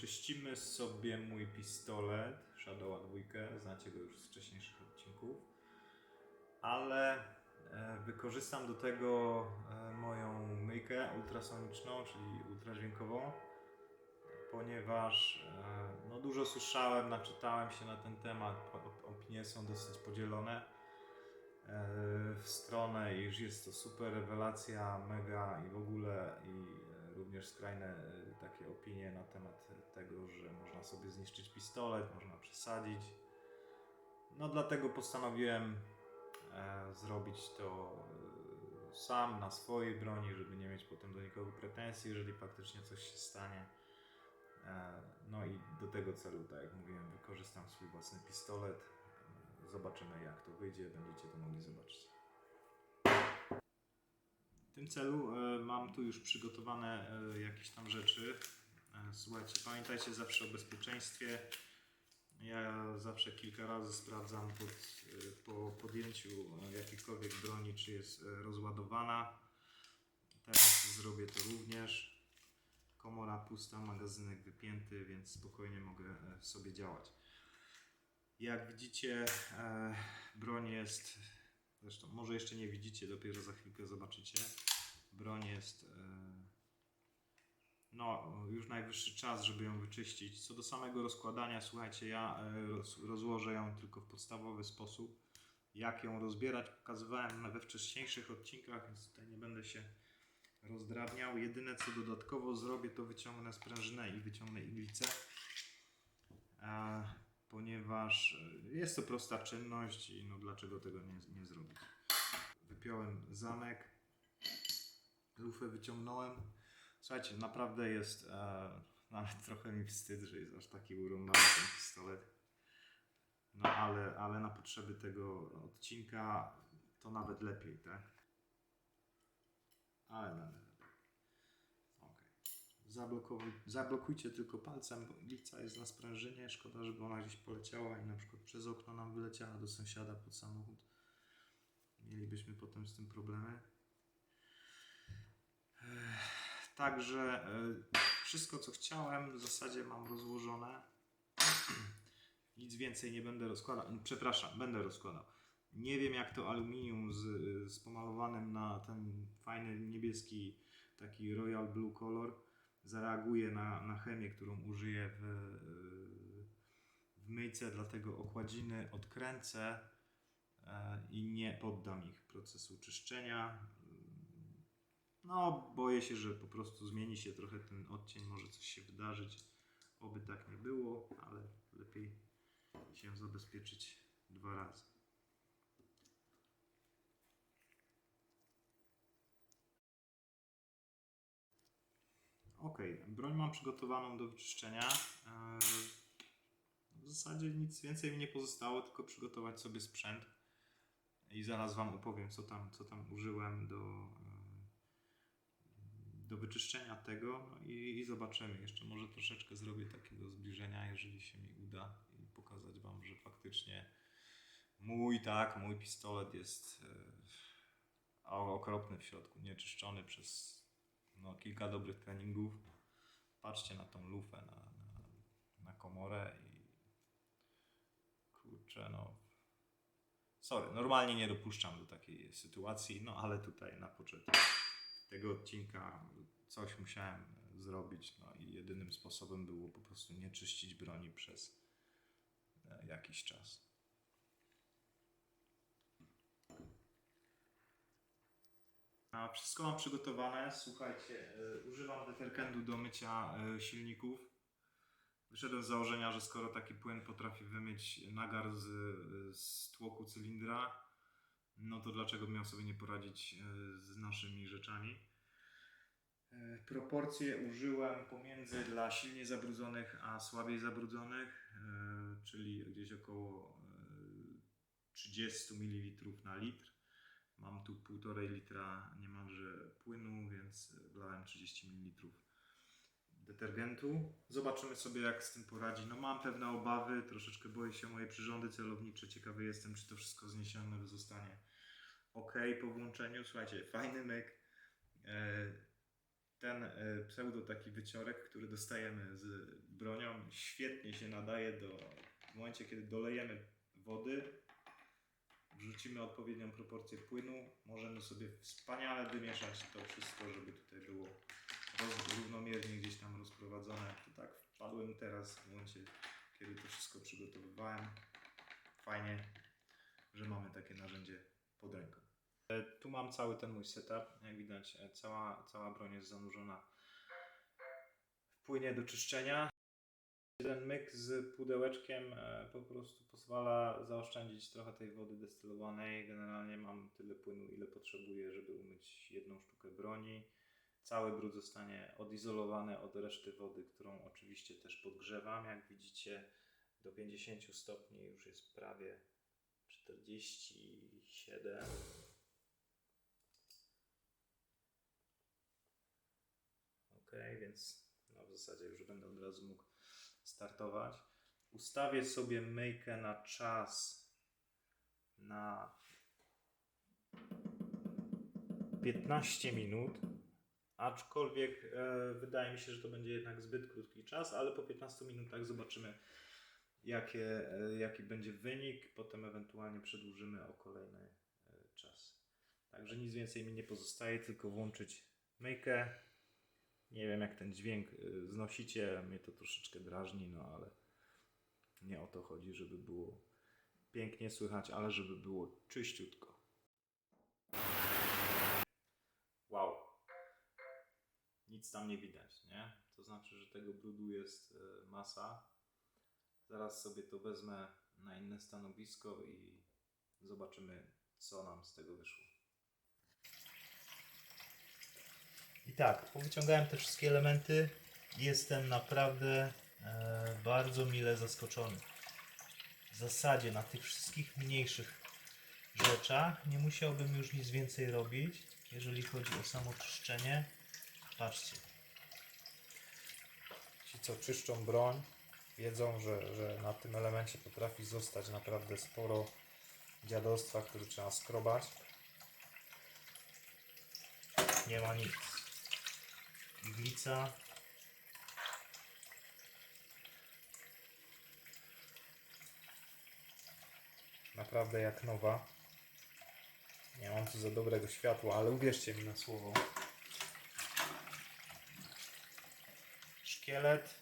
wyczyścimy sobie mój pistolet Shadowa 2, znacie go już z wcześniejszych odcinków, ale e, wykorzystam do tego e, moją myjkę ultrasoniczną, czyli ultradźwiękową, ponieważ e, no, dużo słyszałem, naczytałem się na ten temat, op- opinie są dosyć podzielone w stronę, iż jest to super rewelacja, mega i w ogóle i również skrajne e, takie opinie na temat tego, że można sobie zniszczyć pistolet, można przesadzić. No dlatego postanowiłem e, zrobić to e, sam na swojej broni, żeby nie mieć potem do nikogo pretensji, jeżeli faktycznie coś się stanie. E, No i do tego celu, tak jak mówiłem, wykorzystam swój własny pistolet. Zobaczymy jak to wyjdzie, będziecie to mogli zobaczyć. Tym celu e, mam tu już przygotowane e, jakieś tam rzeczy. E, Słuchajcie, pamiętajcie zawsze o bezpieczeństwie. Ja zawsze kilka razy sprawdzam pod, po podjęciu jakiejkolwiek broni, czy jest rozładowana. Teraz zrobię to również. Komora pusta, magazynek wypięty, więc spokojnie mogę sobie działać. Jak widzicie, broń jest, zresztą może jeszcze nie widzicie, dopiero za chwilkę zobaczycie. Broń jest, e, no już najwyższy czas, żeby ją wyczyścić. Co do samego rozkładania, słuchajcie, ja e, roz, rozłożę ją tylko w podstawowy sposób. Jak ją rozbierać, pokazywałem we wcześniejszych odcinkach, więc tutaj nie będę się rozdrabniał. Jedyne co dodatkowo zrobię, to wyciągnę sprężynę i wyciągnę iglicę. E, ponieważ jest to prosta czynność i no dlaczego tego nie, nie zrobić. Wypiąłem zamek, lufę wyciągnąłem. Słuchajcie, naprawdę jest, e, nawet trochę mi wstyd, że jest aż taki urąbany ten pistolet. No ale, ale na potrzeby tego odcinka to nawet lepiej, tak? Ale. Okej. Zablokuj, zablokujcie tylko palcem, bo iglica jest na sprężynie. Szkoda, żeby ona gdzieś poleciała i na przykład przez okno nam wyleciała do sąsiada pod samochód. Mielibyśmy potem z tym problemy. Także e, wszystko co chciałem w zasadzie mam rozłożone. Nic więcej nie będę rozkładał. Przepraszam, będę rozkładał. Nie wiem jak to aluminium z, z pomalowanym na ten fajny niebieski taki royal blue color zareaguje na, na chemię, którą użyję w, w myjce, dlatego okładziny odkręcę e, i nie poddam ich procesu czyszczenia. No, boję się, że po prostu zmieni się trochę ten odcień, może coś się wydarzyć. Oby tak nie było, ale lepiej się zabezpieczyć dwa razy. Ok, broń mam przygotowaną do wyczyszczenia. Eee, W zasadzie nic więcej mi nie pozostało, tylko przygotować sobie sprzęt. I zaraz Wam opowiem, co tam, co tam użyłem do, eee, do wyczyszczenia tego. No i, I zobaczymy. Jeszcze może troszeczkę zrobię takiego zbliżenia, jeżeli się mi uda, i pokazać Wam, że faktycznie mój, tak, mój pistolet jest eee, okropny w środku, nieczyszczony przez no, kilka dobrych treningów. Patrzcie na tą lufę, na, na, na komorę i kurczę, no. Sorry, normalnie nie dopuszczam do takiej sytuacji, no ale tutaj na początku tego odcinka coś musiałem zrobić, no i jedynym sposobem było po prostu nie czyścić broni przez e, jakiś czas. A wszystko mam przygotowane. Słuchajcie, y, używam detergentu do mycia y, silników. Wyszedłem z założenia, że skoro taki płyn potrafi wymyć nagar z, z tłoku cylindra, no to dlaczego miał sobie nie poradzić y, z naszymi rzeczami? Y, Proporcje użyłem pomiędzy dla silnie zabrudzonych a słabiej zabrudzonych, y, czyli gdzieś około y, 30 ml na litr. Mam tu 1,5 litra niemalże płynu, więc wlałem 30 ml detergentu. Zobaczymy sobie jak z tym poradzi. No mam pewne obawy, troszeczkę boję się o moje przyrządy celownicze. Ciekawy jestem, czy to wszystko zniesione zostanie ok po włączeniu. Słuchajcie, fajny myk. E, Ten e, pseudo taki wyciorek, który dostajemy z bronią, świetnie się nadaje do w momencie, kiedy dolejemy wody, wrzucimy odpowiednią proporcję płynu, możemy sobie wspaniale wymieszać to wszystko, żeby tutaj było równomiernie gdzieś tam rozprowadzone. To tak wpadłem teraz w momencie, kiedy to wszystko przygotowywałem. Fajnie, że mamy takie narzędzie pod ręką. E, Tu mam cały ten mój setup. Jak widać, e, cała, cała broń jest zanurzona w płynie do czyszczenia. Ten myk z pudełeczkiem e, po prostu pozwala zaoszczędzić trochę tej wody destylowanej. Generalnie mam tyle płynu, ile potrzebuję, żeby umyć jedną sztukę broni. Cały brud zostanie odizolowany od reszty wody, którą oczywiście też podgrzewam. Jak widzicie, do 50 stopni już jest prawie 47. Ok, więc no w zasadzie już będę od razu mógł startować. Ustawię sobie myjkę na czas na 15 minut. Aczkolwiek e, wydaje mi się, że to będzie jednak zbyt krótki czas, ale po 15 minutach zobaczymy, jakie, e, jaki będzie wynik. Potem ewentualnie przedłużymy o kolejny e, czas. Także nic więcej mi nie pozostaje, tylko włączyć myjkę. Nie wiem, jak ten dźwięk y, znosicie. Mnie to troszeczkę drażni, no ale nie o to chodzi, żeby było pięknie słychać, ale żeby było czyściutko. Wow. Nic tam nie widać, nie? To znaczy, że tego brudu jest y, masa. Zaraz sobie to wezmę na inne stanowisko i zobaczymy, co nam z tego wyszło. I tak, powyciągałem te wszystkie elementy. Jestem naprawdę e, bardzo mile zaskoczony. W zasadzie na tych wszystkich mniejszych rzeczach nie musiałbym już nic więcej robić, jeżeli chodzi o samo czyszczenie. Patrzcie. Ci, co czyszczą broń, wiedzą, że, że na tym elemencie potrafi zostać naprawdę sporo dziadostwa, które trzeba skrobać. Nie ma nic iglica. Naprawdę jak nowa. Nie mam tu za dobrego światła, ale uwierzcie mi na słowo. Szkielet.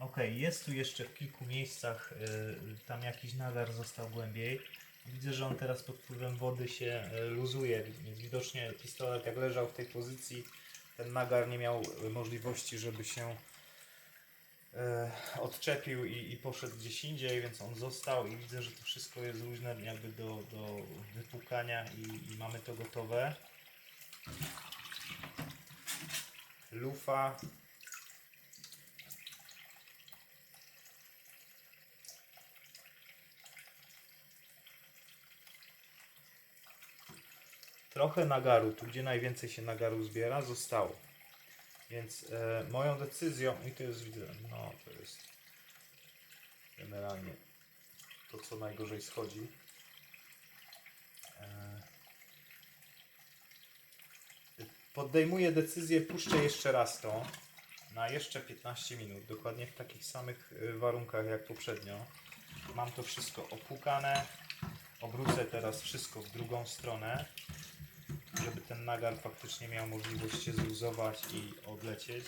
Ok, jest tu jeszcze w kilku miejscach, y, tam jakiś nagar został głębiej. Widzę, że on teraz pod wpływem wody się y, luzuje, więc widocznie pistolet jak leżał w tej pozycji, ten nagar nie miał możliwości, żeby się y, odczepił i, i poszedł gdzieś indziej, więc on został i widzę, że to wszystko jest luźne jakby do, do wypłukania i, i mamy to gotowe. Lufa trochę nagaru, tu gdzie najwięcej się nagaru zbiera, zostało. Więc e, moją decyzją, i to jest widzę, no to jest generalnie to, co najgorzej schodzi. E, podejmuję decyzję, puszczę jeszcze raz to na jeszcze 15 minut, dokładnie w takich samych e, warunkach jak poprzednio. Mam to wszystko opłukane. Obrócę teraz wszystko w drugą stronę żeby ten nagar faktycznie miał możliwość się zluzować i odlecieć.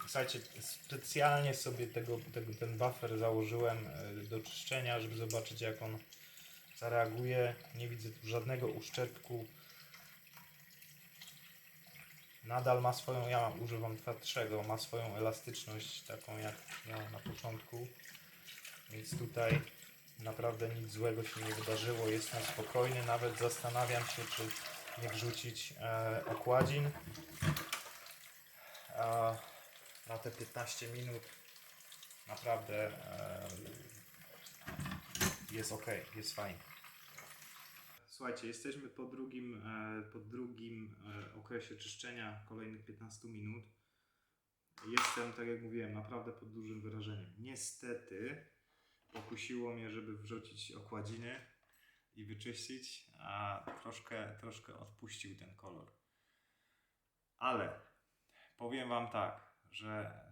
Słuchajcie, specjalnie sobie tego, tego, ten buffer założyłem e, do czyszczenia, żeby zobaczyć jak on zareaguje. Nie widzę tu żadnego uszczerbku. Nadal ma swoją, ja używam twardszego, ma swoją elastyczność taką jak miałem na początku. Więc tutaj naprawdę nic złego się nie wydarzyło, jestem spokojny, nawet zastanawiam się czy nie wrzucić e, okładzin e, na te 15 minut naprawdę e, jest ok, jest fajnie. Słuchajcie, jesteśmy po drugim, e, po drugim e, okresie czyszczenia kolejnych 15 minut. jestem, tak jak mówiłem, naprawdę pod dużym wyrażeniem. Niestety pokusiło mnie, żeby wrzucić okładziny i wyczyścić, a troszkę, troszkę odpuścił ten kolor. Ale powiem Wam tak, że e,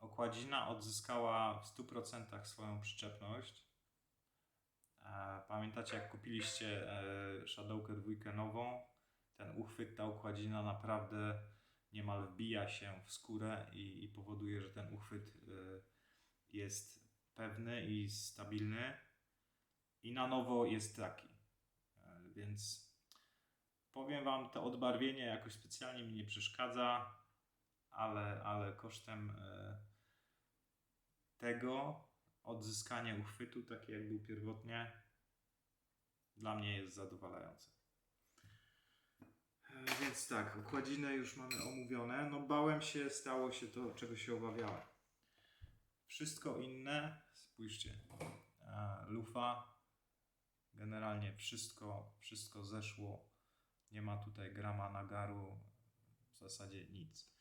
okładzina odzyskała w 100% swoją przyczepność. E, Pamiętacie, jak kupiliście e, Shadowkę dwójkę nową? Ten uchwyt, ta okładzina naprawdę niemal wbija się w skórę i, i powoduje, że ten uchwyt jest pewny i stabilny. I na nowo jest taki. E, Więc powiem Wam, to odbarwienie jakoś specjalnie mi nie przeszkadza, ale, ale kosztem e, tego odzyskanie uchwytu, taki jak był pierwotnie, dla mnie jest zadowalające. E, Więc tak, okładzinę już mamy omówione. No bałem się, stało się to, czego się obawiałem. Wszystko inne, spójrzcie, lufa, generalnie wszystko, wszystko zeszło. Nie ma tutaj grama nagaru, w zasadzie nic.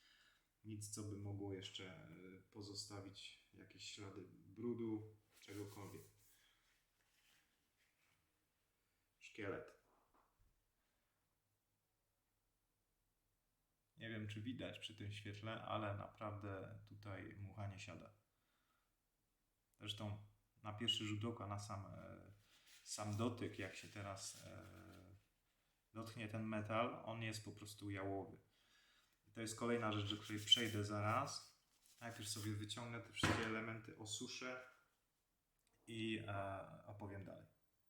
Nic, co by mogło jeszcze e, pozostawić jakieś ślady brudu, czegokolwiek. Szkielet. Nie wiem, czy widać przy tym świetle, ale naprawdę tutaj mucha nie siada. Zresztą na pierwszy rzut oka, na sam, e, sam dotyk, jak się teraz e, dotknie ten metal, on jest po prostu jałowy. I to jest kolejna rzecz, do której przejdę zaraz. Najpierw sobie wyciągnę te wszystkie elementy, osuszę i e, opowiem dalej.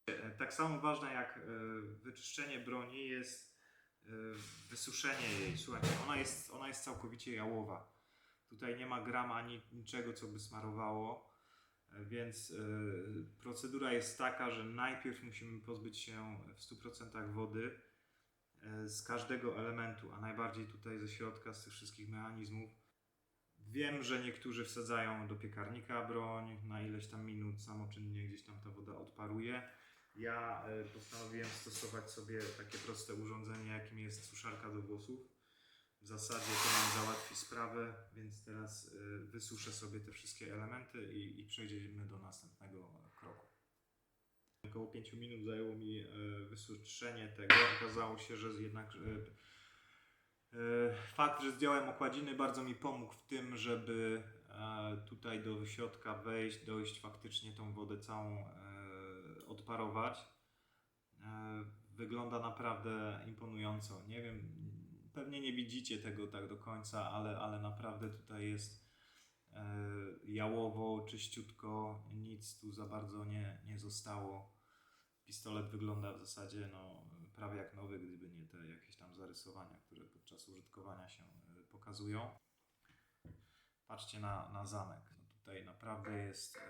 E, Tak samo ważne jak wyczyszczenie broni jest wysuszenie jej. Słuchajcie, ona jest, ona jest całkowicie jałowa. Tutaj nie ma grama ani niczego, co by smarowało. Więc e, procedura jest taka, że najpierw musimy pozbyć się w 100% wody e, z każdego elementu, a najbardziej tutaj ze środka, z tych wszystkich mechanizmów. Wiem, że niektórzy wsadzają do piekarnika broń na ileś tam minut, samoczynnie gdzieś tam ta woda odparuje. Ja e, postanowiłem stosować sobie takie proste urządzenie, jakim jest suszarka do włosów. W zasadzie to nam załatwi sprawę, więc teraz e, wysuszę sobie te wszystkie elementy i, i przejdziemy do następnego kroku. Około 5 minut zajęło mi e, wysuszenie tego. Okazało się, że jednak e, Fakt, że zdjąłem okładziny bardzo mi pomógł w tym, żeby e, tutaj do środka wejść, dojść faktycznie tą wodę całą odparować. Wygląda naprawdę imponująco. Nie wiem, pewnie nie widzicie tego tak do końca, ale, ale naprawdę tutaj jest e, jałowo, czyściutko, nic tu za bardzo nie, nie zostało. Pistolet wygląda w zasadzie no, prawie jak nowy, gdyby nie te jakieś tam zarysowania, które podczas użytkowania się e, pokazują. Patrzcie na, na zamek. No tutaj naprawdę jest e,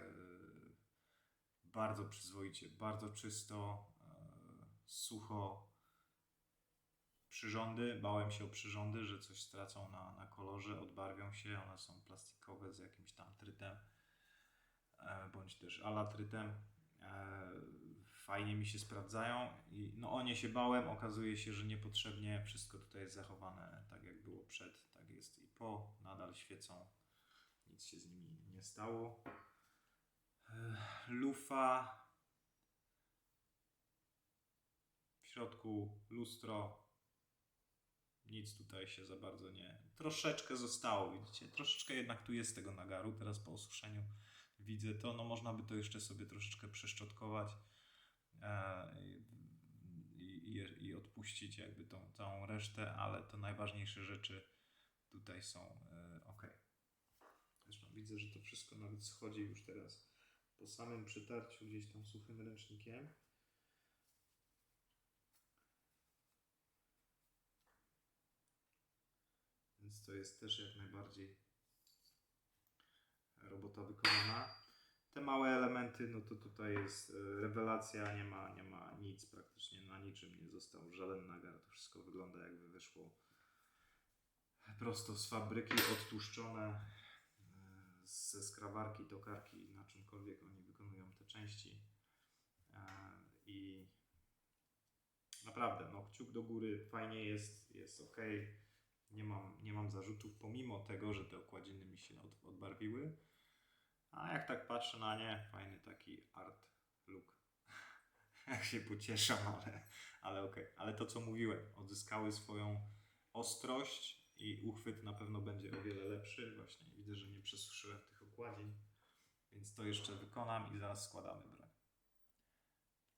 bardzo przyzwoicie, bardzo czysto, e, sucho. Przyrządy, bałem się o przyrządy, że coś stracą na, na kolorze, odbarwią się. One są plastikowe z jakimś tam trytem, e, bądź też alatrytem. E, fajnie mi się sprawdzają i no o nie się bałem, okazuje się, że niepotrzebnie. Wszystko tutaj jest zachowane tak jak było przed, tak jest i po, nadal świecą, nic się z nimi nie stało. Ech, Lufa, w środku lustro, nic tutaj się za bardzo nie, troszeczkę zostało, widzicie, troszeczkę jednak tu jest tego nagaru, teraz po osuszeniu widzę to, no można by to jeszcze sobie troszeczkę przeszczotkować e, i, i, i odpuścić jakby tą całą resztę, ale to najważniejsze rzeczy tutaj są e, ok. Zresztą widzę, że to wszystko nawet schodzi już teraz po samym przytarciu gdzieś tam suchym ręcznikiem. Więc to jest też jak najbardziej robota wykonana. Te małe elementy, no to tutaj jest e, rewelacja, nie ma, nie ma nic praktycznie, na niczym nie został żaden nagar. To wszystko wygląda jakby wyszło prosto z fabryki, odtłuszczone e, ze skrawarki, tokarki, na czymkolwiek oni wykonują te części. E, I naprawdę, no kciuk do góry, fajnie jest, jest ok. Nie mam, nie mam zarzutów, pomimo tego, że te okładziny mi się od, odbarwiły. A jak tak patrzę na nie, fajny taki art look. jak się pocieszam, ale, ale okej. Ale to, co mówiłem, odzyskały swoją ostrość i uchwyt na pewno będzie o wiele lepszy. Właśnie widzę, że nie przesuszyłem tych okładzin, więc to jeszcze wykonam i zaraz składamy broń.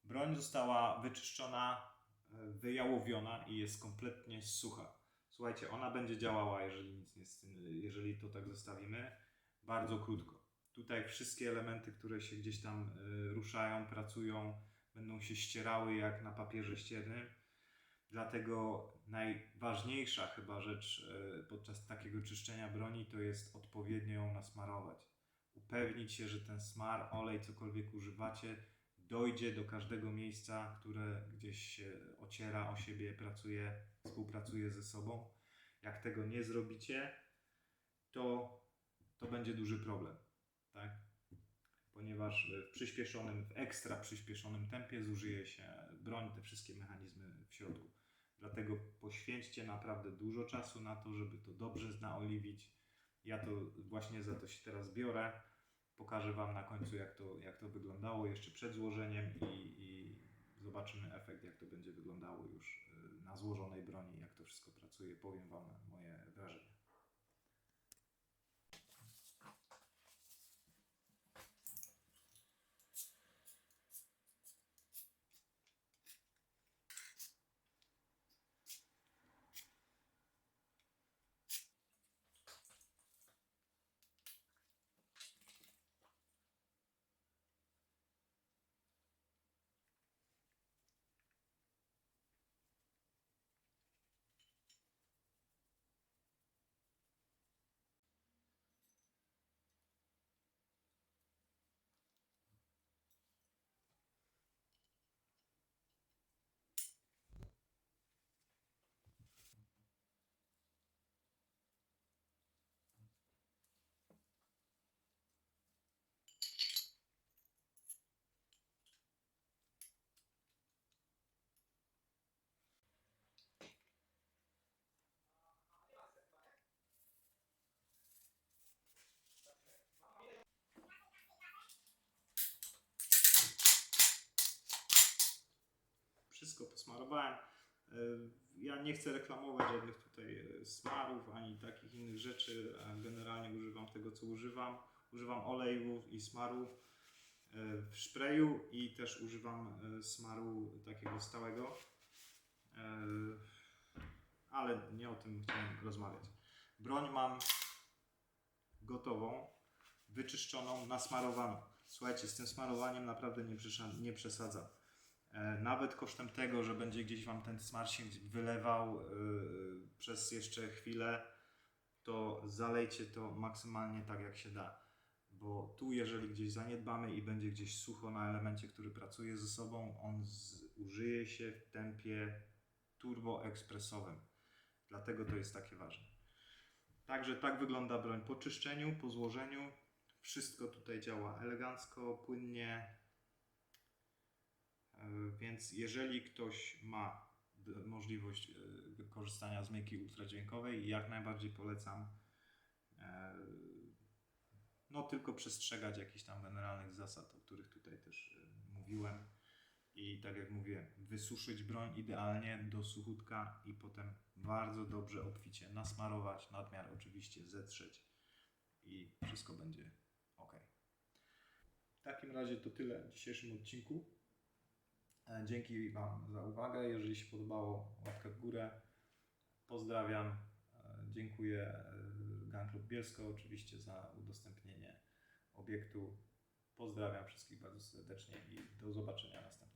Broń została wyczyszczona, e, wyjałowiona i jest kompletnie sucha. Słuchajcie, ona będzie działała, jeżeli nic nie, jeżeli to tak zostawimy, bardzo krótko. Tutaj wszystkie elementy, które się gdzieś tam y, ruszają, pracują, będą się ścierały jak na papierze ściernym. Dlatego najważniejsza chyba rzecz y, podczas takiego czyszczenia broni to jest odpowiednio ją nasmarować. Upewnić się, że ten smar, olej, cokolwiek używacie, dojdzie do każdego miejsca, które gdzieś się ociera o siebie, pracuje, współpracuje ze sobą. Jak tego nie zrobicie, to, to będzie duży problem, tak? Ponieważ w przyspieszonym, w ekstra przyspieszonym tempie zużyje się broń, te wszystkie mechanizmy w środku. Dlatego poświęćcie naprawdę dużo czasu na to, żeby to dobrze naoliwić. Ja to właśnie za to się teraz biorę. Pokażę Wam na końcu, jak to, jak to wyglądało jeszcze przed złożeniem i, i zobaczymy efekt, jak to będzie wyglądało już y, na złożonej broni, jak to wszystko pracuje. Powiem Wam moje wrażenie. Wszystko posmarowałem. E, Ja nie chcę reklamować żadnych tutaj e, smarów ani takich innych rzeczy. Generalnie używam tego, co używam. Używam olejów i smaru e, w szpreju i też używam smaru takiego stałego. Ale nie o tym chciałem rozmawiać. Broń mam gotową, wyczyszczoną, nasmarowaną. Słuchajcie, z tym smarowaniem naprawdę nie, przesza- nie przesadzam. E, Nawet kosztem tego, że będzie gdzieś Wam ten smar się wylewał yy, przez jeszcze chwilę, to zalejcie to maksymalnie tak jak się da. Bo tu, jeżeli gdzieś zaniedbamy i będzie gdzieś sucho na elemencie, który pracuje ze sobą, on zużyje się w tempie turboekspresowym. Dlatego to jest takie ważne. Także tak wygląda broń po czyszczeniu, po złożeniu. Wszystko tutaj działa elegancko, płynnie. E, Więc jeżeli ktoś ma możliwość e, wykorzystania z myjki ultradźwiękowej, jak najbardziej polecam. E, No tylko przestrzegać jakichś tam generalnych zasad, o których tutaj też mówiłem. I tak jak mówię, wysuszyć broń idealnie do suchutka i potem bardzo dobrze obficie nasmarować, nadmiar oczywiście zetrzeć i wszystko będzie ok. W takim razie to tyle w dzisiejszym odcinku. E, Dzięki Wam za uwagę. Jeżeli się podobało, łapkę w górę. Pozdrawiam. E, Dziękuję e, Gun Club Bielsko oczywiście za udostępnienie obiektu. Pozdrawiam wszystkich bardzo serdecznie i do zobaczenia następnym.